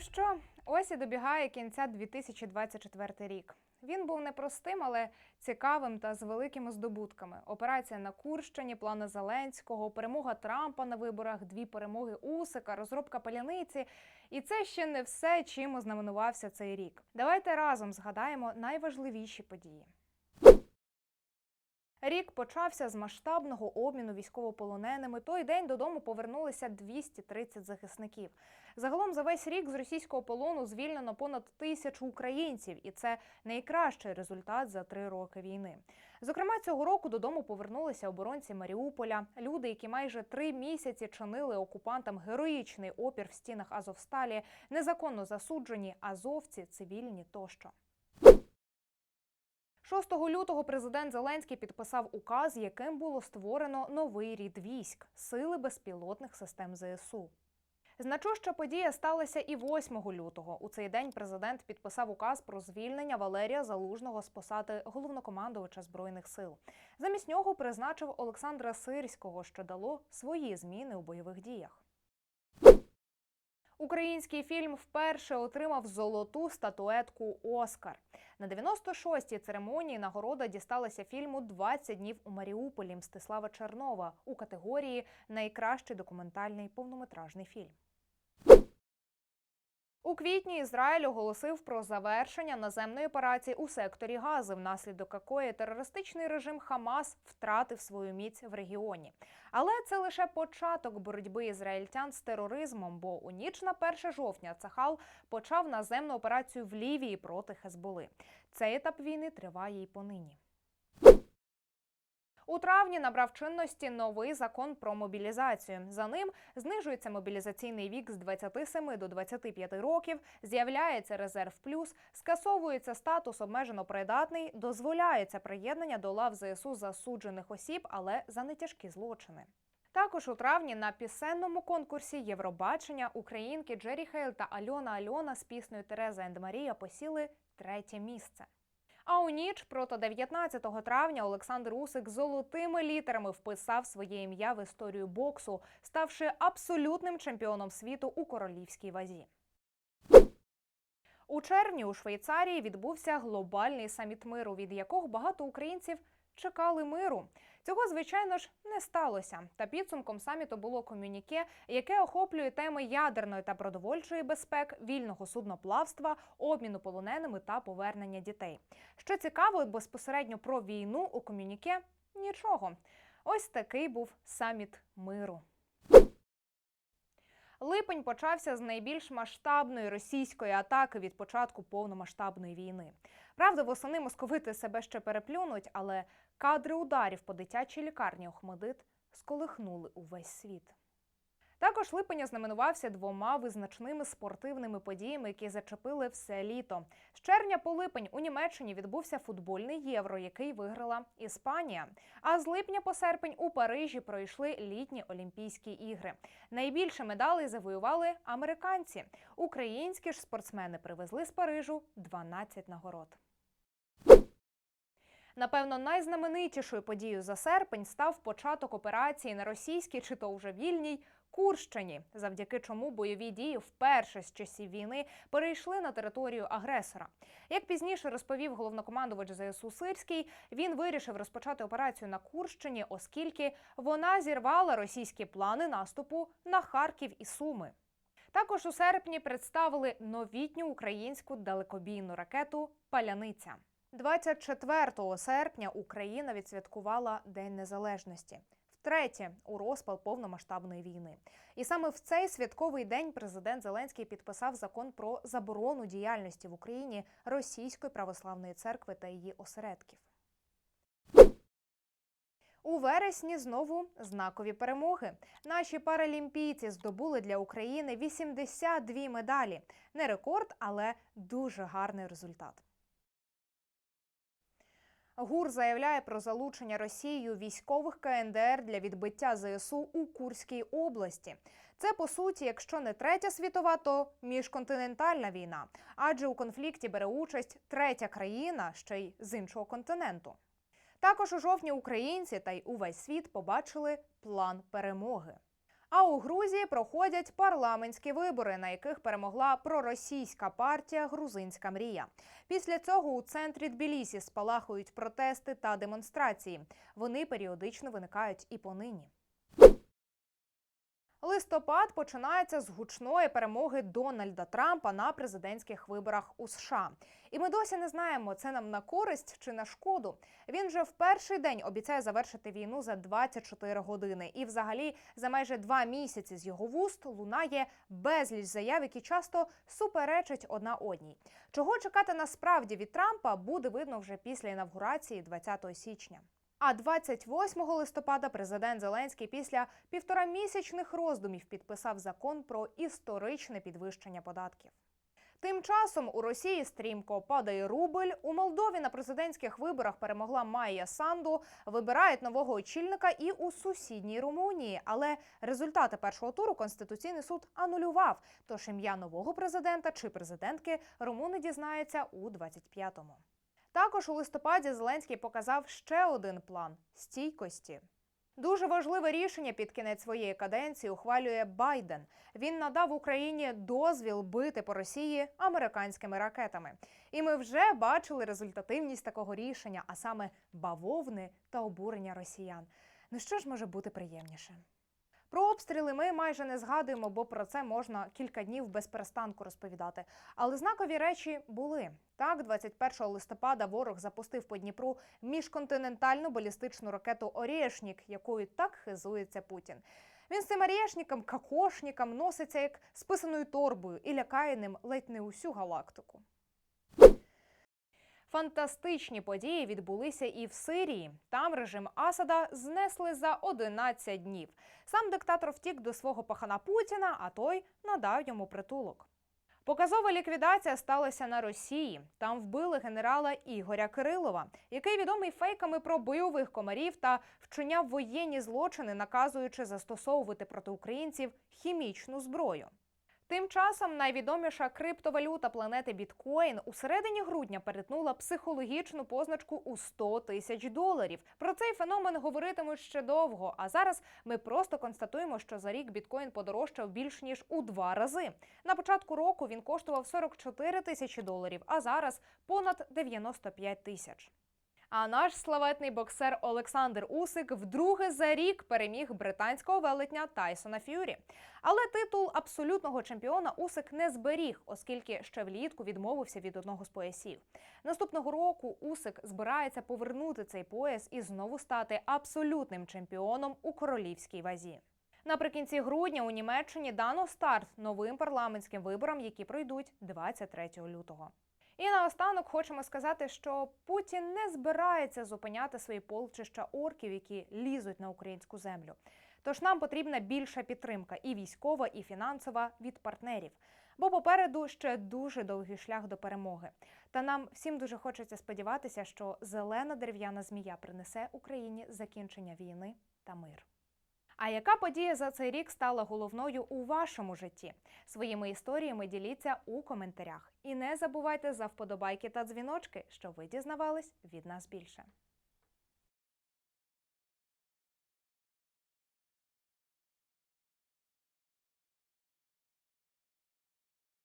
Що, ось і добігає кінця 2024 рік. Він був непростим, але цікавим та з великими здобутками. Операція на Курщині, плани Зеленського, перемога Трампа на виборах, дві перемоги Усика, розробка паляниці. І це ще не все, чим ознаменувався цей рік. Давайте разом згадаємо найважливіші події. Рік почався з масштабного обміну військовополоненими. Той день додому повернулися 230 захисників. Загалом за весь рік з російського полону звільнено понад тисячу українців, і це найкращий результат за три роки війни. Зокрема, цього року додому повернулися оборонці Маріуполя, люди, які майже три місяці чинили окупантам героїчний опір в стінах Азовсталі, незаконно засуджені азовці, цивільні тощо. 6 лютого президент Зеленський підписав указ, яким було створено новий рід військ сили безпілотних систем ЗСУ. Значуща подія сталася і 8 лютого. У цей день президент підписав указ про звільнення Валерія Залужного з посади головнокомандувача збройних сил. Замість нього призначив Олександра Сирського, що дало свої зміни у бойових діях. Український фільм вперше отримав золоту статуетку Оскар. На 96-й церемонії нагорода дісталася фільму «20 днів у Маріуполі Мстислава Чернова у категорії Найкращий документальний повнометражний фільм. У квітні Ізраїль оголосив про завершення наземної операції у секторі Гази, внаслідок якої терористичний режим Хамас втратив свою міць в регіоні. Але це лише початок боротьби ізраїльтян з тероризмом, бо у ніч на 1 жовтня Цахал почав наземну операцію в Лівії проти Хезболи. Цей етап війни триває і понині. У травні набрав чинності новий закон про мобілізацію. За ним знижується мобілізаційний вік з 27 до 25 років, з'являється резерв плюс, скасовується статус обмежено придатний, дозволяється приєднання до лав ЗСУ засуджених осіб, але за нетяжкі злочини. Також у травні на пісенному конкурсі Євробачення українки Джері Хейл та Альона Альона з піснею Тереза енд Марія посіли третє місце. А у ніч проти 19 травня Олександр Усик золотими літерами вписав своє ім'я в історію боксу, ставши абсолютним чемпіоном світу у королівській вазі. У червні у Швейцарії відбувся глобальний саміт миру, від якого багато українців чекали миру. Цього, звичайно ж, не сталося. Та підсумком саміту було комюніке, яке охоплює теми ядерної та продовольчої безпек, вільного судноплавства, обміну полоненими та повернення дітей. Що цікаво, безпосередньо про війну у комюніке нічого. Ось такий був саміт миру. Липень почався з найбільш масштабної російської атаки від початку повномасштабної війни. Правда, восени московити себе ще переплюнуть, але кадри ударів по дитячій лікарні Охмадит сколихнули увесь світ. Також липень ознаменувався двома визначними спортивними подіями, які зачепили все літо. З червня по липень у Німеччині відбувся футбольний євро, який виграла Іспанія. А з липня по серпень у Парижі пройшли літні Олімпійські ігри. Найбільше медалей завоювали американці. Українські ж спортсмени привезли з Парижу 12 нагород. Напевно, найзнаменитішою подією за серпень став початок операції на російській чи то вже вільній Курщині, завдяки чому бойові дії вперше з часів війни перейшли на територію агресора. Як пізніше розповів головнокомандувач ЗСУ Сирський, він вирішив розпочати операцію на Курщині, оскільки вона зірвала російські плани наступу на Харків і Суми. Також у серпні представили новітню українську далекобійну ракету Паляниця. 24 серпня Україна відсвяткувала День Незалежності. Втретє у розпал повномасштабної війни. І саме в цей святковий день президент Зеленський підписав закон про заборону діяльності в Україні Російської православної церкви та її осередків. У вересні знову знакові перемоги. Наші паралімпійці здобули для України 82 медалі. Не рекорд, але дуже гарний результат. ГУР заявляє про залучення Росією військових КНДР для відбиття ЗСУ у Курській області. Це по суті, якщо не третя світова, то міжконтинентальна війна, адже у конфлікті бере участь третя країна, ще й з іншого континенту. Також у жовтні українці та й увесь світ побачили план перемоги. А у Грузії проходять парламентські вибори, на яких перемогла проросійська партія Грузинська мрія. Після цього у центрі Тбілісі спалахують протести та демонстрації. Вони періодично виникають і понині. Листопад починається з гучної перемоги Дональда Трампа на президентських виборах у США. І ми досі не знаємо, це нам на користь чи на шкоду. Він же в перший день обіцяє завершити війну за 24 години. І, взагалі, за майже два місяці з його вуст лунає безліч заяв, які часто суперечать одна одній. Чого чекати насправді від Трампа буде видно вже після інавгурації 20 січня. А 28 листопада президент Зеленський після півторамісячних роздумів підписав закон про історичне підвищення податків. Тим часом у Росії стрімко падає рубль. У Молдові на президентських виборах перемогла Майя Санду. Вибирають нового очільника і у сусідній Румунії. Але результати першого туру конституційний суд анулював. Тож ім'я нового президента чи президентки румуни дізнаються у 25-му. Також у листопаді Зеленський показав ще один план стійкості. Дуже важливе рішення під кінець своєї каденції ухвалює Байден. Він надав Україні дозвіл бити по Росії американськими ракетами. І ми вже бачили результативність такого рішення, а саме бавовни та обурення росіян. Ну що ж може бути приємніше? Про обстріли ми майже не згадуємо, бо про це можна кілька днів без перестанку розповідати. Але знакові речі були. Так, 21 листопада ворог запустив по Дніпру міжконтинентальну балістичну ракету Орєшнік, якою так хизується Путін. Він з цим орєшніком, какошніком носиться як списаною торбою і лякає ним ледь не усю галактику. Фантастичні події відбулися і в Сирії. Там режим Асада знесли за 11 днів. Сам диктатор втік до свого пахана Путіна, а той надав йому притулок. Показова ліквідація сталася на Росії. Там вбили генерала Ігоря Кирилова, який відомий фейками про бойових комарів та вчиняв воєнні злочини, наказуючи застосовувати проти українців хімічну зброю. Тим часом найвідоміша криптовалюта планети біткоін у середині грудня перетнула психологічну позначку у 100 тисяч доларів. Про цей феномен говоритимуть ще довго. А зараз ми просто констатуємо, що за рік біткоін подорожчав більш ніж у два рази. На початку року він коштував 44 тисячі доларів, а зараз понад 95 тисяч. А наш славетний боксер Олександр Усик вдруге за рік переміг британського велетня Тайсона Ф'юрі. Але титул абсолютного чемпіона Усик не зберіг, оскільки ще влітку відмовився від одного з поясів. Наступного року Усик збирається повернути цей пояс і знову стати абсолютним чемпіоном у королівській вазі. Наприкінці грудня у Німеччині дано старт новим парламентським виборам, які пройдуть 23 лютого. І наостанок хочемо сказати, що Путін не збирається зупиняти свої полчища орків, які лізуть на українську землю. Тож нам потрібна більша підтримка і військова, і фінансова від партнерів. Бо попереду ще дуже довгий шлях до перемоги. Та нам всім дуже хочеться сподіватися, що зелена дерев'яна змія принесе Україні закінчення війни та мир. А яка подія за цей рік стала головною у вашому житті? Своїми історіями діліться у коментарях. І не забувайте за вподобайки та дзвіночки, щоб ви дізнавались від нас більше.